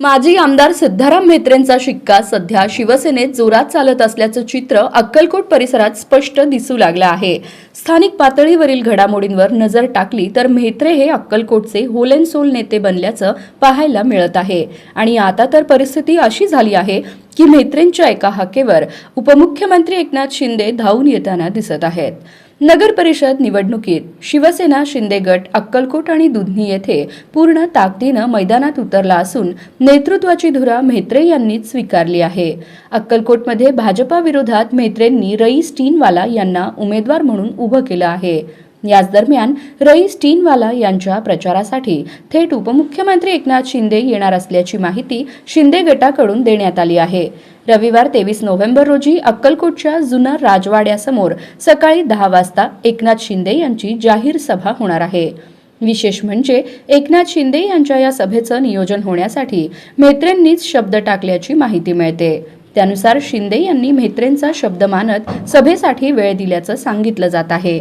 माजी आमदार सिद्धाराम म्हेत्रेंचा शिक्का सध्या शिवसेनेत जोरात चालत असल्याचं चित्र अक्कलकोट परिसरात स्पष्ट दिसू लागलं आहे. स्थानिक पातळीवरील घडामोडींवर नजर टाकली तर म्हेत्रे हे अक्कलकोटचे होल अँड सोल नेते बनल्याचं पाहायला मिळत आहे. आणि आता तर परिस्थिती अशी झाली आहे की म्हेत्रेंच्या एका हाकेवर उपमुख्यमंत्री एकनाथ शिंदे धावून येताना दिसत आहेत. नगर परिषद निवडणुकीत शिवसेना शिंदे गट अक्कलकोट आणि दुधनी येथे पूर्ण ताकदीनं मैदानात उतरला असून नेतृत्वाची धुरा म्हेत्रे यांनीच स्वीकारली आहे. अक्कलकोटमध्ये भाजपा विरोधात म्हेत्रेंनी रईस टीनवाला यांना उमेदवार म्हणून उभं केलं आहे. याच दरम्यान रईस टीनवाला यांच्या प्रचारासाठी थेट उपमुख्यमंत्री एकनाथ शिंदे येणार असल्याची माहिती शिंदे गटाकडून देण्यात आली आहे. रविवार तेवीस नोव्हेंबर रोजी अक्कलकोटच्या जुना राजवाड्यासमोर सकाळी दहा वाजता एकनाथ शिंदे यांची जाहीर सभा होणार आहे. विशेष म्हणजे एकनाथ शिंदे यांच्या या सभेचं नियोजन होण्यासाठी मेत्रेंनीच शब्द टाकल्याची माहिती मिळते. त्यानुसार शिंदे यांनी मेत्रेंचा शब्द मानत सभेसाठी वेळ दिल्याचं सांगितलं जात आहे.